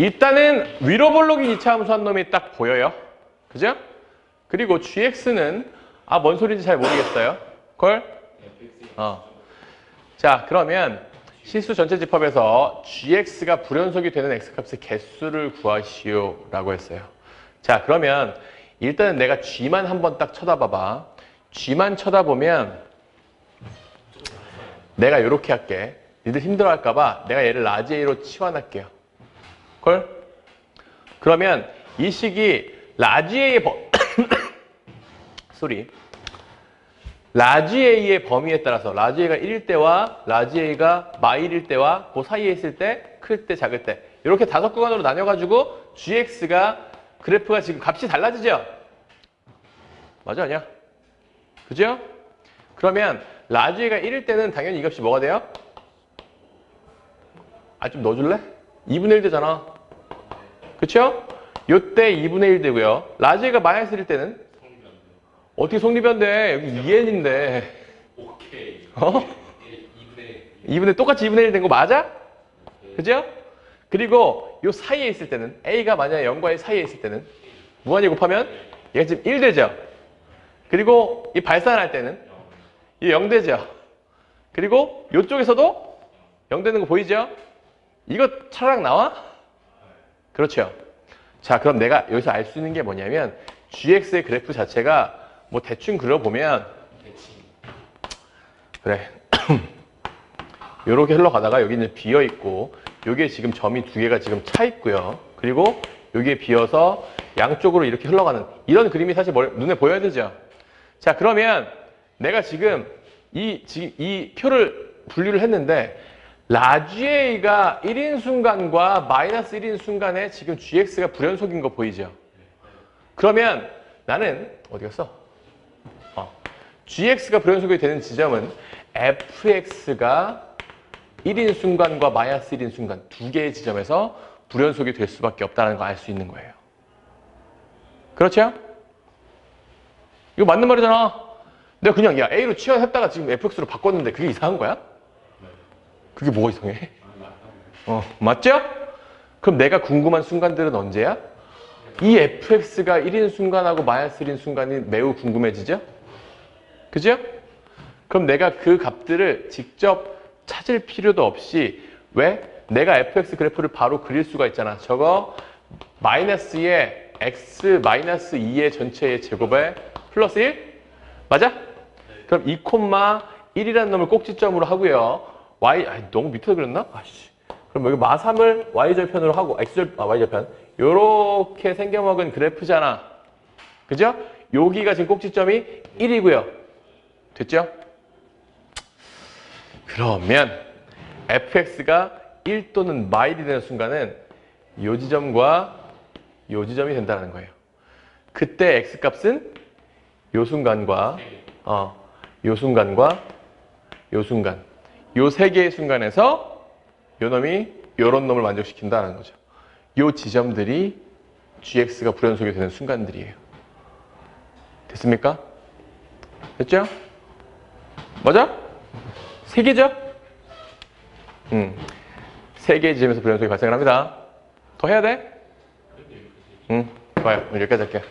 일단은 위로 볼록인 이차 함수한 놈이 딱 보여요. 그죠? 그리고 gx는 아 뭔 소리인지 잘 모르겠어요. 걸? 어. 자 그러면 실수 전체 집합에서 gx가 불연속이 되는 x값의 개수를 구하시오 라고 했어요. 자 그러면 일단은 내가 g만 한번 딱 쳐다봐봐. g만 쳐다보면 내가 이렇게 할게. 니들 힘들어할까봐 내가 얘를 라지 A로 치환할게요. 걸? 그러면 이 식이 라지 A의 범 소리 라지 A의 범위에 따라서 라지 A가 1일 때와 라지 A가 마일일 때와 그 사이에 있을 때, 클 때, 작을 때 이렇게 다섯 구간으로 나뉘어가지고 GX가 그래프가 지금 값이 달라지죠? 맞아 아니야? 그죠? 그러면 라지 A가 1일 때는 당연히 이 값이 뭐가 돼요? 아 좀 넣어줄래? 2분의 1 되잖아. 그쵸? 요때 2분의 1 되고요. 라지 A가 마이너스 1일 때는 어떻게 성립이 안 돼? 여기 2n인데. 오케이. 어? 2분의 2분의 똑같이 2분의 1 된 거 맞아? 그죠? 그리고 요 사이에 있을 때는 A가 만약에 0과 1 사이에 있을 때는 무한히 곱하면 얘가 지금 1 되죠? 그리고 이 발산할 때는 이 0 되죠? 그리고 요쪽에서도 0 되는 거 보이죠? 이거 차라락 나와? 그렇죠. 자, 그럼 내가 여기서 알 수 있는 게 뭐냐면 GX의 그래프 자체가 뭐 대충 그려보면. 그래. 요렇게 흘러가다가 여기는 비어 있고 여기에 지금 점이 두 개가 지금 차 있고요. 그리고 여기에 비어서 양쪽으로 이렇게 흘러가는 이런 그림이 사실 뭘- 눈에 보여야 되죠. 자, 그러면 내가 지금 이, 이 표를 분류를 했는데 라지 A가 1인 순간과 마이너스 1인 순간에 지금 GX가 불연속인 거 보이죠? 그러면 나는 어디 갔어? 어. GX가 불연속이 되는 지점은 FX가 1인 순간과 마이너스 1인 순간 두 개의 지점에서 불연속이 될 수밖에 없다는 걸 알 수 있는 거예요. 그렇죠? 이거 맞는 말이잖아. 내가 그냥 야 A로 치환했다가 지금 FX로 바꿨는데 그게 이상한 거야? 그게 뭐가 이상해? 어, 맞죠? 그럼 내가 궁금한 순간들은 언제야? 이 fx가 1인 순간하고 마이너스 1인 순간이 매우 궁금해지죠? 그죠? 그럼 내가 그 값들을 직접 찾을 필요도 없이 왜? 내가 fx 그래프를 바로 그릴 수가 있잖아. 저거 마이너스의 x 마이너스 2의 전체의 제곱에 플러스 1? 맞아? 그럼 2 콤마 1이라는 놈을 꼭지점으로 하고요. Y 아이, 너무 밑에 그렸나? 아씨. 그럼 여기 마3을 y절편으로 하고 x절 아, y절편 요렇게 생겨먹은 그래프잖아. 그죠? 여기가 지금 꼭지점이 1이고요. 됐죠? 그러면 fx가 1 또는 마일이 되는 순간은 요 지점과 요 지점이 된다는 거예요. 그때 x값은 요 순간과 어, 요 순간과 요 순간 요 세 개의 순간에서 요 놈이 요런 놈을 만족시킨다는 거죠. 요 지점들이 gx가 불연속이 되는 순간들이에요. 됐습니까? 됐죠? 맞아? 세 개죠? 음. 세 개의 지점에서 불연속이 발생을 합니다. 더 해야 돼? 응. 좋아요. 오늘 여기까지 할게요.